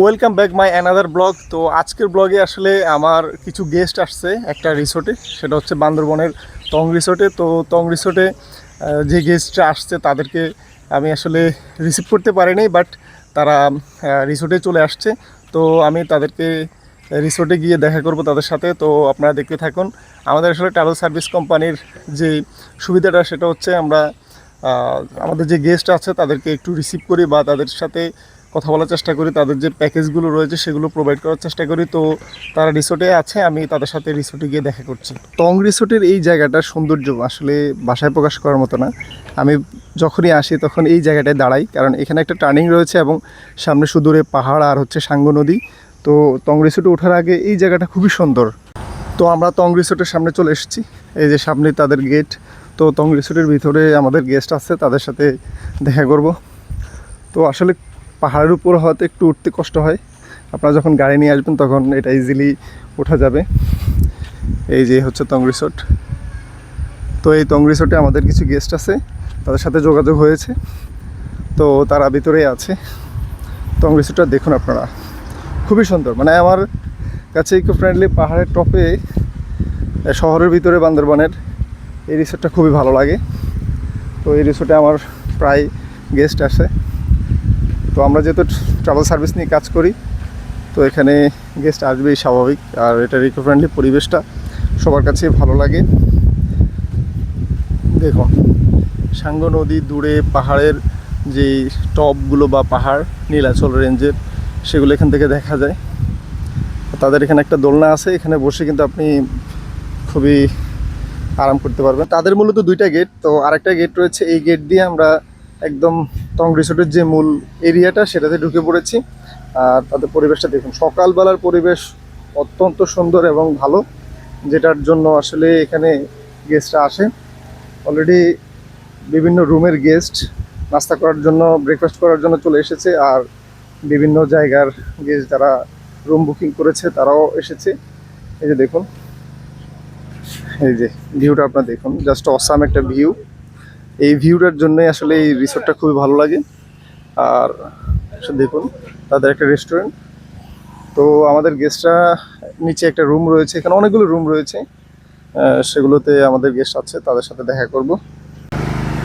Welcome back my another blog তো আজকের ব্লগে আসলে আমার কিছু গেস্ট আসছে একটা রিসোর্টে সেটা হচ্ছে বান্দরবনের টং রিসোর্টে তো টং রিসোর্টে যে গেস্টরা আসছে তাদেরকে আমি আসলে রিসিভ করতে পারিনি বাট তারা রিসোর্টে চলে আসছে। তো আমি তাদেরকে রিসোর্টে গিয়ে দেখা করব তাদের সাথে। তো আপনারা দেখতে থাকুন। আমাদের আসলে ট্রাভেল সার্ভিস কোম্পানির যে সুবিধাটা, সেটা হচ্ছে আমরা আমাদের যে গেস্ট আছে, তাদেরকে একটু রিসিভ করি বা তাদের সাথে কথা বলার চেষ্টা করি, তাদের যে প্যাকেজগুলো রয়েছে সেগুলো প্রোভাইড করার চেষ্টা করি। তো তারা রিসোর্টে আছে, আমি তাদের সাথে রিসোর্টে গিয়ে দেখা করছি। টং রিসোর্টের এই জায়গাটার সৌন্দর্য আসলে বাসায় প্রকাশ করার মতো না। আমি যখনই আসি তখন এই জায়গাটায় দাঁড়াই, কারণ এখানে একটা টার্নিং রয়েছে এবং সামনে সুদূরে পাহাড় আর হচ্ছে সাঙ্গ নদী। তো টং রিসোর্টে ওঠার আগে এই জায়গাটা খুবই সুন্দর। তো আমরা টং রিসোর্টের সামনে চলে এসেছি, এই যে সামনে তাদের গেট তো টং রিসোর্টের ভিতরে আমাদের গেস্ট আছে, তাদের সাথে দেখা করব। তো আসলে পাহাড়ের উপর হয়তো একটু উঠতে কষ্ট হয়। আপনারা যখন গাড়ি নিয়ে আসবেন তখন এটা ইজিলি ওঠা যাবে। এই যে হচ্ছে টং রিসোর্ট তো এই টং রিসোর্টে আমাদের কিছু গেস্ট আছে, তাদের সাথে যোগাযোগ হয়েছে। তো তারা ভিতরেই আছে। টং রিসোর্টটা দেখুন আপনারা। খুবই সুন্দর। মানে আমার কাছে ইকো ফ্রেন্ডলি পাহাড়ের টপে শহরের ভিতরে বান্দরবানের এই রিসোর্টটা খুবই ভালো লাগে। তো এই রিসোর্টে আমার প্রায় গেস্ট আসে তো আমরা যেহেতু ট্রাভেল সার্ভিস নিয়ে কাজ করি, তো এখানে গেস্ট আসবেই স্বাভাবিক। আর এটা ইকো ফ্রেন্ডলি পরিবেশটা সবার কাছে ভালো লাগে। দেখুন, সাঙ্গ নদী দূরে পাহাড়ের যে টপগুলো বা পাহাড়, নীলাচল রেঞ্জের, সেগুলো এখান থেকে দেখা যায়। তাদের এখানে একটা দোলনা আছে, এখানে বসে কিন্তু আপনি খুবই আরাম করতে পারবেন। তাদের মূলত দুইটা গেট তো আরেকটা গেট রয়েছে, এই গেট দিয়ে আমরা একদম টং রিসোর্টের যে মূল এরিয়াটা সেটাতে ঢুকে পড়েছি। আর তাদের পরিবেশটা দেখুন, সকালবেলার পরিবেশ অত্যন্ত সুন্দর এবং ভালো, যেটার জন্য আসলে এখানে গেস্টরা আসে। অলরেডি বিভিন্ন রুমের গেস্ট নাস্তা করার জন্য ব্রেকফাস্ট করার জন্য চলে এসেছে, আর বিভিন্ন জায়গার গেস্ট যারা রুম বুকিং করেছে, তারাও এসেছে। এই যে দেখুন, এই যে ভিউটা আপনার দেখুন জাস্ট অসাম একটা ভিউ এই ভিউটার জন্যই আসলে এই রিসোর্টটা খুবই ভালো লাগে। আর দেখুন, তাদের একটা রেস্টুরেন্ট তো আমাদের গেস্টরা নিচে একটা রুম রয়েছে, এখানে অনেকগুলো রুম রয়েছে। সেগুলোতে আমাদের গেস্ট আছে, তাদের সাথে দেখা করব।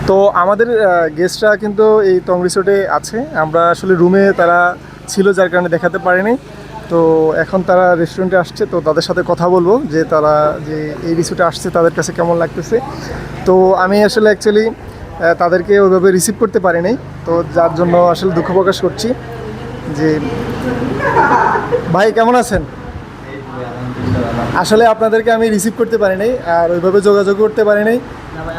তো আমাদের গেস্টরা কিন্তু এই টং রিসোর্টে আছে। আমরা আসলে রুমে তারা ছিল, যার কারণে দেখাতে পারিনি। তো এখন তারা রেস্টুরেন্টে আসছে, তো তাদের সাথে কথা বলব যে তারা যে এই রিসোর্টে আসছে তাদের কাছে কেমন লাগতেছে। তো আমি আসলে অ্যাকচুয়ালি তাদেরকে ওইভাবে রিসিভ করতে পারিনি তো যার জন্য আসলে দুঃখ প্রকাশ করছি যে ভাই, কেমন আছেন? আসলে আপনাদেরকে আমি রিসিভ করতে পারি নাই, আর ওইভাবে যোগাযোগ করতে পারি নাই।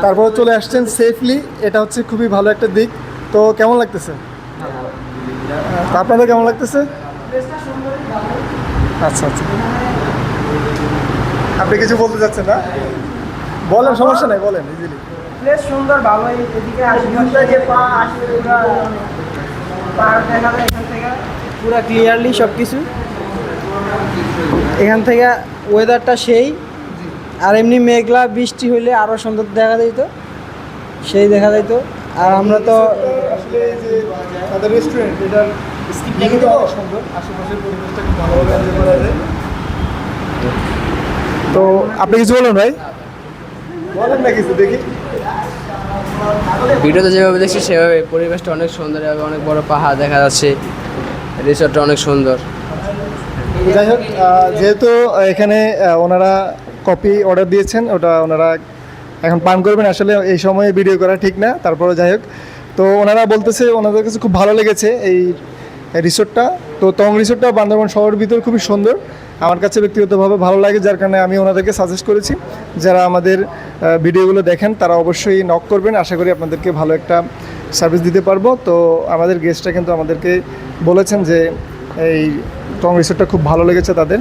তারপর চলে আসছেন সেফলি এটা হচ্ছে খুবই ভালো একটা দিক। তো কেমন লাগতেছে? আপনাদের কেমন লাগতেছে? আচ্ছা আচ্ছা। আপনি কিছু বলতে চাচ্ছেন না? বলেন সমস্যা নাই বলেন ইজিলি প্লেস সুন্দর ভালোই। এদিকে আসলে যে পা আসলে পুরো পাহাড় দেখা যায় এখান থেকে। পুরো ক্লিয়ারলি সব কিছু। এখান থেকে ওয়েদারটা সেই। আর এমনি মেঘলা বৃষ্টি হইলে আরও সুন্দর দেখা যাইতো। সেই দেখা যাইতো। আর আমরা তো আসলে এই যে তাদের রেস্টুরেন্ট এটার স্কিপিংটা অনেক সুন্দর। আশেপাশের পরিবেশটা খুব ভালোভাবে এনজয় করা যায়। তো আপনি কিছু বলুন ভাই? বলেন না কিছু দেখি। ভিডিওতে যেভাবে দেখছি সেভাবে পরিবেশটা অনেক সুন্দর এবং অনেক বড় পাহাড় দেখা যাচ্ছে। রিসোর্টটা অনেক সুন্দর। যাই হোক যেহেতু এখানে ওনারা কপি অর্ডার দিয়েছেন ওটা ওনারা এখন পান করবেন। আসলে এই সময়ে ভিডিও করা ঠিক না তারপরে যাই হোক। তো ওনারা বলতেছে ওনাদের কাছে খুব ভালো লেগেছে এই রিসোর্টটা। তো তং রিসোর্টটা বান্দরবান শহরের ভিতরে খুবই সুন্দর। আমার কাছে ব্যক্তিগতভাবে ভালো লাগে, যার কারণে আমি ওনাদেরকে সাজেস্ট করেছি। যারা আমাদের ভিডিওগুলো দেখেন, তারা অবশ্যই নক করবেন। আশা করি আপনাদেরকে ভালো একটা সার্ভিস দিতে পারব। তো আমাদের গেস্টরা কিন্তু আমাদেরকে বলেছেন যে এই টং রিসোর্টটা খুব ভালো লেগেছে তাদের।